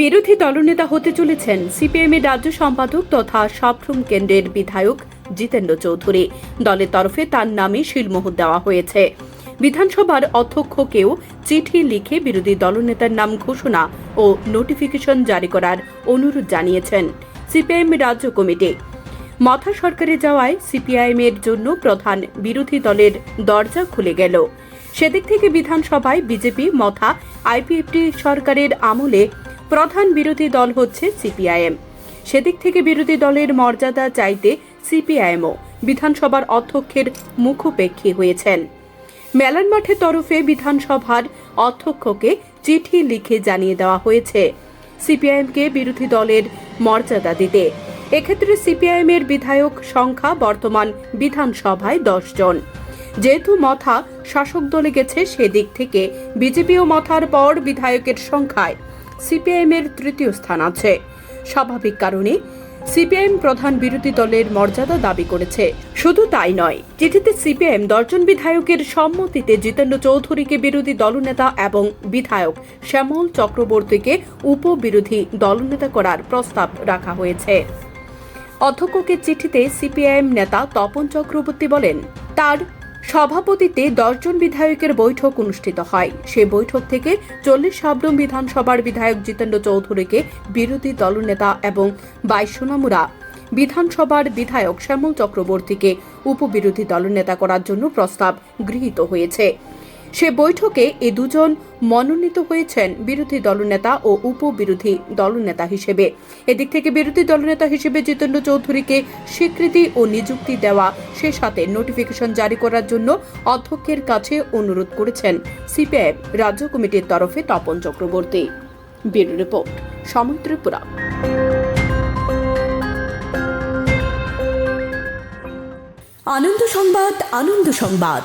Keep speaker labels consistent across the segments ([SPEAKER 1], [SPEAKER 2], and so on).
[SPEAKER 1] বিরোধী দলনেতা হতে চলেছেন সিপিএম এর রাজ্য সম্পাদক তথা সাবরুম কেন্দ্রের বিধায়ক জিতেন্দ্র চৌধুরী। দলের তরফে তার নামে শিলমোহর দেওয়া হয়েছে। বিধানসভার অধ্যক্ষকেও চিঠি লিখে বিরোধী দলনেতার নাম ঘোষণা ও নোটিফিকেশন জারি করার অনুরোধ জানিয়েছেন সিপিআইএম রাজ্য কমিটি। মথা সরকারে যাওয়ায় সিপিআইএম এর জন্য প্রধান বিরোধী দলের দরজা খুলে গেল। সেদিক থেকে বিধানসভায় বিজেপি, মথা, আইপিএফটি সরকারের আমলে প্রধান বিরোধী দল হচ্ছে সিপিআইএম। সেদিক থেকে বিরোধী দলের মর্যাদা চাইতে সিপিআইএমও বিধানসভার অধ্যক্ষের মুখোপেক্ষী হয়েছেন। মেলান মাঠের তরফে বিধানসভার অধ্যক্ষকে চিঠি লিখে জানিয়ে দেওয়া হয়েছে সিপিআইএমকে বিরোধী দলের মর্যাদা দিতে। এক্ষেত্রে সিপিআইএম এর বিধায়ক সংখ্যা বর্তমান বিধানসভায় দশ জন। যেহেতু মথা শাসক দলে গেছে, সেদিক থেকে বিজেপি ও মথার পর বিধায়কের সংখ্যায় সিপিআইএম এর তৃতীয় স্থান আছে। স্বাভাবিক কারণে সিপিআইএম প্রধান বিরোধী দলের মর্যাদা দাবি করেছে। শুধু তাই নয়, চিঠিতে সিপিআইএম দশজন বিধায়কের সম্মতিতে জিতেন্দ্র চৌধুরীকে বিরোধী দলনেতা এবং বিধায়ক শ্যামল চক্রবর্তীকে উপবিরোধী দলনেতা করার প্রস্তাব রাখা হয়েছে। অধ্যক্ষকে চিঠিতে সিপিআইএম নেতা তপন চক্রবর্তী বলেন, তার সভাপতিতে দশজন বিধায়কের বৈঠক অনুষ্ঠিত হয়। সে বৈঠক থেকে চল্লিশ সাবরুম বিধানসভার বিধায়ক জিতেন্দ্র চৌধুরীকে বিরোধী দলনেতা এবং বাইশনামুরা বিধানসভার বিধায়ক শ্যামল চক্রবর্তীকে উপবিরোধী দলনেতা করার জন্য প্রস্তাব গৃহীত হয়েছে। সে বৈঠকে এ দুজন মনোনীত হয়েছেন বিরোধী দলনেতা ও উপবিরোধী দলনেতা হিসেবে। এদিক থেকে বিরোধী দলনেতা হিসেবে জিতেন্দ্র চৌধুরীকে স্বীকৃতি ও নিযুক্তি দেওয়া, সে সাথে নোটিফিকেশন জারি করার জন্য অধ্যক্ষের কাছে অনুরোধ করেছেন সিপিআইএম রাজ্য কমিটির তরফে তপন চক্রবর্তী। ব্যুরো রিপোর্ট সময় ত্রিপুরা
[SPEAKER 2] আনন্দ সংবাদ আনন্দ সংবাদ।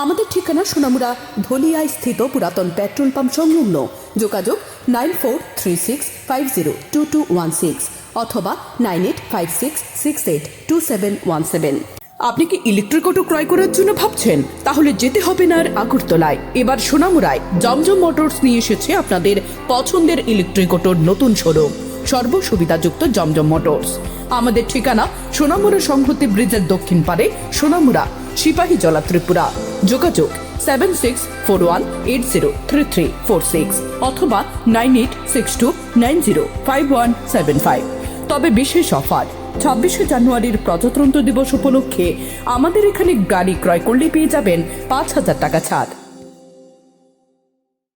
[SPEAKER 2] আমাদের ঠিকানা সোনামুড়া ধলিয়ায় স্থিত পুরাতন পেট্রোল পাম্প সংলগ্ন। যোগাযোগ nine four three six five zero two two one six অথবা nine eight five six six eight two seven one seven.
[SPEAKER 3] আপনি কি ইলেকট্রিক অটো ক্রয় করার জন্য ভাবছেন? তাহলে যেতে হবে না আর আগরতলায়। এবার সোনামুড়ায় জমজম মোটরস নিয়ে এসেছে আপনাদের পছন্দের ইলেকট্রিক অটোর নতুন শোরুম। সর্বসুবিধাযুক্ত জমজম মোটরস। আমাদের ঠিকানা সোনামুড়া সংহতি ব্রিজের দক্ষিণ পারে সোনামুড়া, সিপাহী জলা ত্রিপুরা যোগাযোগ seven six four one eight zero three three four six অথবা nine eight six two nine zero five one seven five তবে বিশেষ অফার, ছাব্বিশে জানুয়ারির প্রজাতন্ত্র দিবস উপলক্ষে আমাদের এখানে গাড়ি ক্রয় করলে পেয়ে যাবেন পাঁচ হাজার টাকা ছাড়।